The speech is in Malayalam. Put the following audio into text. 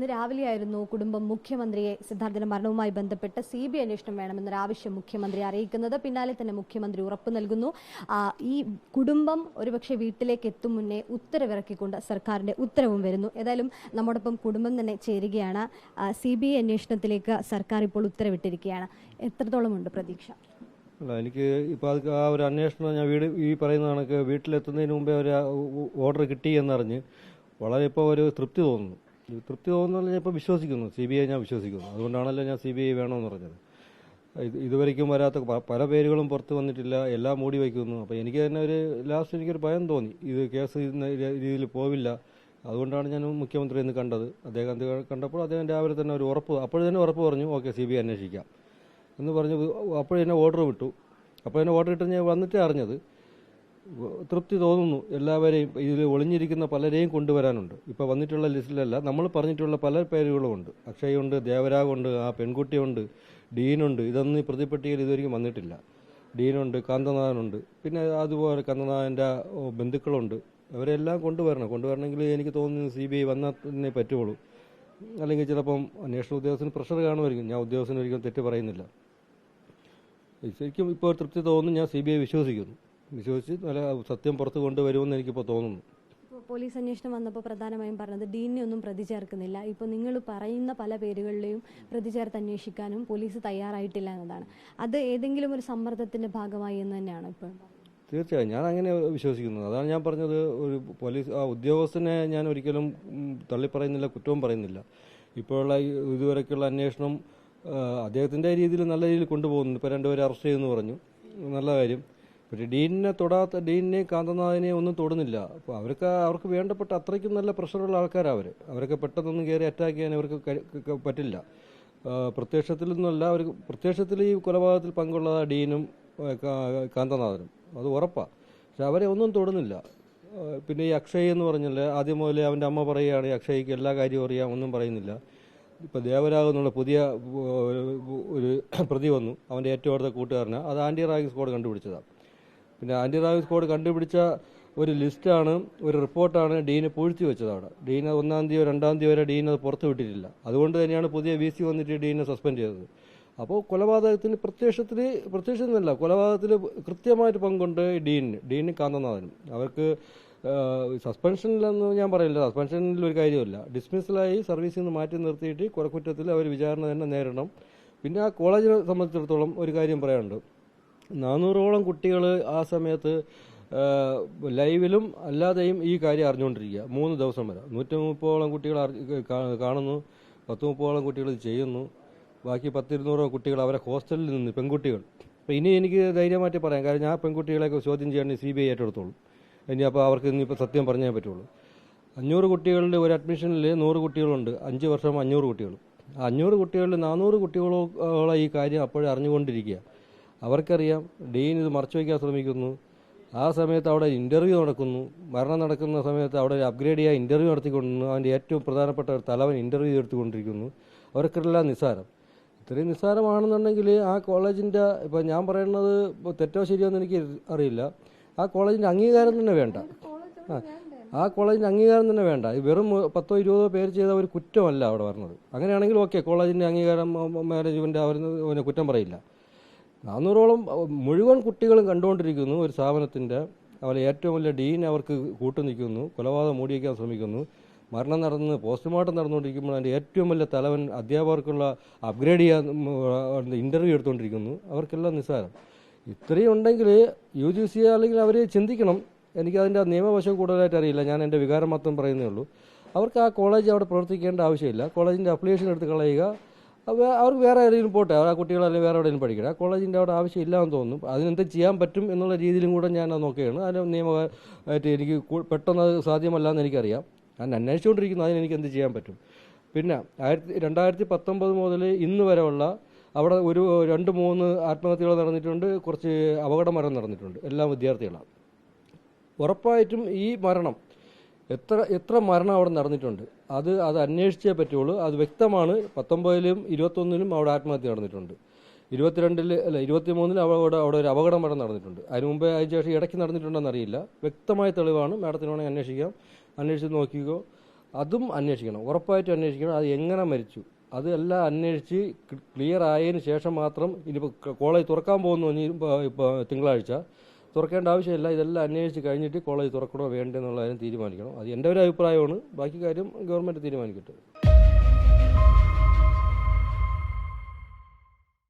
ഇന്ന് രാവിലെയായിരുന്നു കുടുംബം മുഖ്യമന്ത്രിയെ സിദ്ധാർത്ഥിന്റെ മരണവുമായി ബന്ധപ്പെട്ട് സി ബി അന്വേഷണം വേണമെന്നൊരാവശ്യം മുഖ്യമന്ത്രി അറിയിക്കുന്നത്. പിന്നാലെ തന്നെ മുഖ്യമന്ത്രി ഉറപ്പ് നൽകുന്നു. ഈ കുടുംബം ഒരുപക്ഷെ വീട്ടിലേക്ക് എത്തും മുന്നേ ഉത്തരവിറക്കിക്കൊണ്ട് സർക്കാരിന്റെ ഉത്തരവും വരുന്നു. ഏതായാലും നമ്മോടൊപ്പം കുടുംബം തന്നെ ചേരുകയാണ്. സി ബി ഐ അന്വേഷണത്തിലേക്ക് സർക്കാർ ഇപ്പോൾ ഉത്തരവിട്ടിരിക്കുകയാണ്. എത്രത്തോളമുണ്ട് പ്രതീക്ഷ? അല്ല എനിക്ക് ഇപ്പോൾ അത് ആ ഒരു അന്വേഷണം ഞാൻ വീട് ഈ പറയുന്ന കണക്ക് വീട്ടിലെത്തുന്നതിന് മുമ്പേ ഒരു ഓർഡർ കിട്ടി എന്നറിഞ്ഞ് വളരെ ഇപ്പോൾ ഒരു തൃപ്തി തോന്നുന്നു. തൃപ്തി തോന്നുന്നില്ല ഞാൻ ഇപ്പോൾ വിശ്വസിക്കുന്നു. സി ബി ഐ ഞാൻ വിശ്വസിക്കുന്നു. അതുകൊണ്ടാണല്ലോ ഞാൻ സി ബി ഐ വേണമെന്ന് പറഞ്ഞത്. ഇത് ഇതുവരയ്ക്കും വരാത്ത പല പേരുകളും പുറത്ത് വന്നിട്ടില്ല. എല്ലാം മൂടി വയ്ക്കുന്നു. അപ്പോൾ എനിക്ക് തന്നെ ഒരു ലാസ്റ്റ് എനിക്കൊരു ഭയം തോന്നി. ഇത് കേസ് ഇന്ന രീതിയിൽ പോവില്ല. അതുകൊണ്ടാണ് ഞാൻ മുഖ്യമന്ത്രി ഇന്ന് കണ്ടത്. അദ്ദേഹം കണ്ടപ്പോൾ അദ്ദേഹം രാവിലെ തന്നെ ഒരു ഉറപ്പ് അപ്പോൾ തന്നെ ഉറപ്പ് പറഞ്ഞു ഓക്കെ സി ബി ഐ അന്വേഷിക്കാം. എന്ന് പറഞ്ഞു അപ്പോൾ എന്നെ ഓർഡർ വിട്ടു. അപ്പോൾ എന്നെ ഓർഡർ ഇട്ട് ഞാൻ വന്നിട്ടേ അറിഞ്ഞത് തൃപ്തി തോന്നുന്നു. എല്ലാവരെയും ഇതിൽ ഒളിഞ്ഞിരിക്കുന്ന പലരെയും കൊണ്ടുവരാനുണ്ട്. ഇപ്പോൾ വന്നിട്ടുള്ള ലിസ്റ്റിലല്ല നമ്മൾ പറഞ്ഞിട്ടുള്ള പല പേരുകളുമുണ്ട്. അക്ഷയുണ്ട് ദേവരാഗുണ്ട് ആ പെൺകുട്ടിയുണ്ട് ഡീനുണ്ട്. ഇതൊന്നും പ്രതിപ്പെട്ടിയിൽ ഇതുവരെയും വന്നിട്ടില്ല. ഡീനുണ്ട് കാന്തനാഥനുണ്ട്. പിന്നെ അതുപോലെ കാന്തനാഥന്റെ ബന്ധുക്കളുണ്ട്. അവരെല്ലാം കൊണ്ടുവരണം. കൊണ്ടുവരണമെങ്കിൽ എനിക്ക് തോന്നുന്നു സി ബി ഐ വന്നാൽ തന്നെ പറ്റുള്ളൂ. അല്ലെങ്കിൽ ചിലപ്പം അന്വേഷണ ഉദ്യോഗസ്ഥന് പ്രഷർ കാണുമായിരിക്കും. ഞാൻ ഉദ്യോഗസ്ഥന് ഒരിക്കലും തെറ്റ് പറയുന്നില്ല. ശരിക്കും ഇപ്പോൾ തൃപ്തി തോന്നുന്നു. ഞാൻ സി ബി ഐ വിശ്വസിക്കുന്നു. വിശ്വസിച്ച് നല്ല സത്യം പുറത്ത് കൊണ്ടുവരുമെന്ന് എനിക്കിപ്പോൾ തോന്നുന്നു. പോലീസ് അന്വേഷണം വന്നപ്പോൾ പ്രധാനമായും പറഞ്ഞത് ഡീനെ ഒന്നും പ്രതി ചേർക്കുന്നില്ല ഇപ്പോൾ നിങ്ങൾ പറയുന്ന പല പേരുകളിലെയും പ്രതി ചേർത്ത് അന്വേഷിക്കാനും പോലീസ് തയ്യാറായിട്ടില്ല എന്നതാണ്. അത് ഏതെങ്കിലും ഒരു സമ്മർദ്ദത്തിന്റെ ഭാഗമായി എന്ന് തന്നെയാണ് ഇപ്പോൾ തീർച്ചയായും. ഞാൻ അങ്ങനെ വിശ്വസിക്കുന്നത് അതാണ് ഞാൻ പറഞ്ഞത്. ഒരു പോലീസ് ആ ഉദ്യോഗസ്ഥനെ ഞാൻ ഒരിക്കലും തള്ളിപ്പറയുന്നില്ല കുറ്റവും പറയുന്നില്ല. ഇപ്പോഴുള്ള ഇതുവരെയൊക്കെയുള്ള അന്വേഷണം അദ്ദേഹത്തിന്റെ രീതിയിൽ നല്ല രീതിയിൽ കൊണ്ടുപോകുന്നു ഇപ്പോൾ രണ്ടുപേരെ അറസ്റ്റ് ചെയ്തെന്ന് പറഞ്ഞു. നല്ല കാര്യം. പക്ഷേ ഡീനിനെ തൊടാത്ത ഡീനിനെയും കാന്തനാഥിനെയും ഒന്നും തൊടുന്നില്ല. അപ്പോൾ അവർക്ക് അവർക്ക് വേണ്ടപ്പെട്ട അത്രയ്ക്കും നല്ല പ്രഷറുള്ള ആൾക്കാരാണ് അവർ അവരൊക്കെ പെട്ടെന്നൊന്നും കയറി അറ്റാക്ക് ചെയ്യാൻ അവർക്ക് പറ്റില്ല. പ്രത്യക്ഷത്തിൽ നിന്നല്ല അവർ പ്രത്യക്ഷത്തിൽ ഈ കൊലപാതകത്തിൽ പങ്കുള്ളതാണ് ഡീനും കാന്തനാഥനും. അത് ഉറപ്പാണ് പക്ഷെ അവരെ ഒന്നും തൊടുന്നില്ല. പിന്നെ ഈ അക്ഷയ് എന്ന് പറഞ്ഞാൽ ആദ്യം മുതലേ അവന്റെ അമ്മ പറയുകയാണ് ഈ അക്ഷയ്ക്ക് എല്ലാ കാര്യവും അറിയാം ഒന്നും പറയുന്നില്ല. ഇപ്പോൾ ദേവരാഗ് എന്നുള്ള പുതിയ ഒരു പ്രതി വന്നു അവന്റെ ഏറ്റവും അടുത്ത കൂട്ടുകാരനാണ് അത് ആന്റി റാഗിങ് സ്ക്വാഡ് കണ്ടുപിടിച്ചതാണ് പിന്നെ ആന്റി റാഗി കോഡ് കണ്ടുപിടിച്ച ഒരു ലിസ്റ്റാണ് ഒരു റിപ്പോർട്ടാണ് ഡീന് പൂഴ്ത്തി വെച്ചതാണ് അത് ഒന്നാം തീയതി രണ്ടാം തീയതി വരെ ഡീൻ അത് പുറത്ത് വിട്ടിട്ടില്ല. അതുകൊണ്ട് തന്നെയാണ് പുതിയ വി സി വന്നിട്ട് ഡീനെ സസ്പെൻഡ് ചെയ്തത്. അപ്പോൾ കൊലപാതകത്തിന് പ്രത്യക്ഷത്തിൽ പ്രത്യക്ഷമെന്നല്ല കൊലപാതകത്തിൽ കൃത്യമായിട്ട് പങ്കുണ്ട് ഡീനിന് ഡീനും കാന്തനാഥനും. അവർക്ക് സസ്പെൻഷനിലെന്ന് ഞാൻ പറയില്ല. സസ്പെൻഷനിൽ ഒരു കാര്യമില്ല ഡിസ്മിസലായി സർവീസിൽ നിന്ന് മാറ്റി നിർത്തിയിട്ട് കൊലക്കുറ്റത്തിൽ അവർ വിചാരണ തന്നെ നേരിടണം. പിന്നെ ആ കോളേജിനെ സംബന്ധിച്ചിടത്തോളം ഒരു കാര്യം പറയാനുണ്ട്. നാനൂറോളം കുട്ടികൾ ആ സമയത്ത് ലൈവിലും അല്ലാതെയും ഈ കാര്യം അറിഞ്ഞുകൊണ്ടിരിക്കുക. മൂന്ന് ദിവസം വരെ. നൂറ്റി മുപ്പോളം കുട്ടികൾ കാണുന്നു. പത്ത് മുപ്പോളം കുട്ടികൾ ചെയ്യുന്നു. ബാക്കി പത്തിരുന്നൂറോ കുട്ടികൾ അവരെ ഹോസ്റ്റലിൽ നിന്ന് പെൺകുട്ടികൾ. അപ്പോൾ ഇനി എനിക്ക് ധൈര്യമായിട്ട് പറയാം. കാരണം ഞാൻ പെൺകുട്ടികളെയൊക്കെ ചോദ്യം ചെയ്യാൻ സി ബി ഐ ഏറ്റെടുത്തോളൂ ഇനി അപ്പോൾ അവർക്ക് ഇനിയിപ്പോൾ സത്യം പറഞ്ഞേ പറ്റുള്ളൂ. അഞ്ഞൂറ് കുട്ടികളുടെ ഒരു അഡ്മിഷനിൽ നൂറ് കുട്ടികളുണ്ട്. അഞ്ച് വർഷം അഞ്ഞൂറ് കുട്ടികൾ അഞ്ഞൂറ് കുട്ടികളിൽ നാനൂറ് കുട്ടികളോ ഈ കാര്യം അപ്പോഴേ അറിഞ്ഞുകൊണ്ടിരിക്കുക. അവർക്കറിയാം ഡീൻ ഇത് മറച്ചു വയ്ക്കാൻ ശ്രമിക്കുന്നു. ആ സമയത്ത് അവിടെ ഇന്റർവ്യൂ നടക്കുന്നു. മരണം നടക്കുന്ന സമയത്ത് അവിടെ ഒരു അപ്ഗ്രേഡ് ചെയ്യാൻ ഇന്റർവ്യൂ നടത്തിക്കൊണ്ടിരുന്നു. അവന്റെ ഏറ്റവും പ്രധാനപ്പെട്ട ഒരു തലവൻ ഇന്റർവ്യൂ എടുത്തുകൊണ്ടിരിക്കുന്നു. അവർക്കെല്ലാം നിസ്സാരം. ഇത്രയും നിസ്സാരമാണെന്നുണ്ടെങ്കിൽ ആ കോളേജിന്റെ ഇപ്പോൾ ഞാൻ പറയുന്നത് ഇപ്പോൾ തെറ്റോ ശരിയോ എന്ന് എനിക്ക് അറിയില്ല. ആ കോളേജിന്റെ അംഗീകാരം തന്നെ വേണ്ട. ആ കോളേജിന്റെ അംഗീകാരം തന്നെ വേണ്ട. വെറും പത്തോ ഇരുപതോ പേര് ചെയ്ത ഒരു കുറ്റമല്ല അവിടെ വരുന്നത്. അങ്ങനെയാണെങ്കിൽ ഓക്കെ കോളേജിന്റെ അംഗീകാരം മാനേജ്മെന്റ് അവർ കുറ്റം പറയില്ല. നാനൂറോളം മുഴുവൻ കുട്ടികളും കണ്ടുകൊണ്ടിരിക്കുന്നു ഒരു സ്ഥാപനത്തിന്റെ അവരെ ഏറ്റവും വലിയ ഡീൻ അവർക്ക് കൂട്ടു നിൽക്കുന്നു കൊലപാതകം മൂടിയേക്കാൻ ശ്രമിക്കുന്നു. മരണം നടന്ന് പോസ്റ്റ്മോർട്ടം നടന്നുകൊണ്ടിരിക്കുമ്പോൾ അതിന്റെ ഏറ്റവും വലിയ തലവൻ അധ്യാപകർക്കുള്ള അപ്ഗ്രേഡ് ചെയ്യാൻ ഇന്റർവ്യൂ എടുത്തുകൊണ്ടിരിക്കുന്നു. അവർക്കെല്ലാം നിസ്സാരം. ഇത്രയും ഉണ്ടെങ്കിൽ യു ജി സി അല്ലെങ്കിൽ അവർ ചിന്തിക്കണം. എനിക്കതിന്റെ നിയമവശം കൂടുതലായിട്ട് അറിയില്ല. ഞാൻ എന്റെ വികാരം മാത്രം പറയുന്നേ ഉള്ളൂ. അവർക്ക് ആ കോളേജ് അവിടെ പ്രവർത്തിക്കേണ്ട ആവശ്യമില്ല. കോളേജിന്റെ അപ്ലിക്കേഷൻ എടുത്ത് കളയുക. അവ- അവർക്ക് വേറെ എവിടെയെങ്കിലും പോട്ടെ? ആ കുട്ടികൾ വേറെ എവിടെയെങ്കിലും പഠിക്കട്ടെ. കോളേജിന്റെ അവിടെ ആവശ്യം എന്ന് തോന്നുന്നു അതിനെന്ത് ചെയ്യാൻ പറ്റും എന്നുള്ള രീതിയിലും കൂടെ ഞാൻ അത് നോക്കുകയാണ്. അതിന് നിയമമായിട്ട് എനിക്ക് പെട്ടെന്ന് അത് സാധ്യമല്ല എന്ന് എനിക്കറിയാം. ഞാൻ അന്വേഷിച്ചുകൊണ്ടിരിക്കുന്നു. അതിന് എനിക്ക് എന്ത് ചെയ്യാൻ പറ്റും? പിന്നെ ആയിരത്തി രണ്ടായിരത്തി പത്തൊമ്പത് മുതൽ ഇന്ന് വരെയുള്ള അവിടെ ഒരു രണ്ട് മൂന്ന് ആത്മഹത്യകൾ നടന്നിട്ടുണ്ട്. കുറച്ച് അപകട മരണം നടന്നിട്ടുണ്ട്. എല്ലാ വിദ്യാർത്ഥികളാണ്. ഉറപ്പായിട്ടും ഈ മരണം എത്ര എത്ര മരണം അവിടെ നടന്നിട്ടുണ്ട്? അത് അത് അന്വേഷിച്ചേ പറ്റുള്ളൂ. അത് വ്യക്തമാണ്. പത്തൊമ്പതിലും ഇരുപത്തൊന്നിലും അവിടെ ആത്മഹത്യ നടന്നിട്ടുണ്ട്. ഇരുപത്തിരണ്ടിൽ അല്ല ഇരുപത്തി മൂന്നിൽ അവിടെ അവിടെ ഒരു അപകടം മരണം നടന്നിട്ടുണ്ട്. അതിന് മുമ്പേ അതിന് ശേഷം ഇടയ്ക്ക് നടന്നിട്ടുണ്ടെന്ന് അറിയില്ല. വ്യക്തമായ തെളിവാണ്. മാഡത്തിന് വേണമെങ്കിൽ അന്വേഷിക്കാം. അന്വേഷിച്ച് നോക്കിക്കോ. അതും അന്വേഷിക്കണം. ഉറപ്പായിട്ടും അന്വേഷിക്കണം. അത് എങ്ങനെ മരിച്ചു? അതെല്ലാം അന്വേഷിച്ച് ക്ലിയർ ആയതിനു ശേഷം മാത്രം ഇനിയിപ്പോൾ കോളേജ് തുറക്കാൻ പോകുന്നു ഇപ്പോൾ തിങ്കളാഴ്ച. തുറക്കേണ്ട ആവശ്യമില്ല. ഇതെല്ലാം അന്വേഷിച്ച് കഴിഞ്ഞിട്ട് കോളേജ് തുറക്കണോ വേണ്ടെന്നുള്ള കാര്യം തീരുമാനിക്കണം. അത് എന്റെ ഒരു അഭിപ്രായമാണ്. ബാക്കി കാര്യം ഗവൺമെന്റ് തീരുമാനിക്കട്ടെ.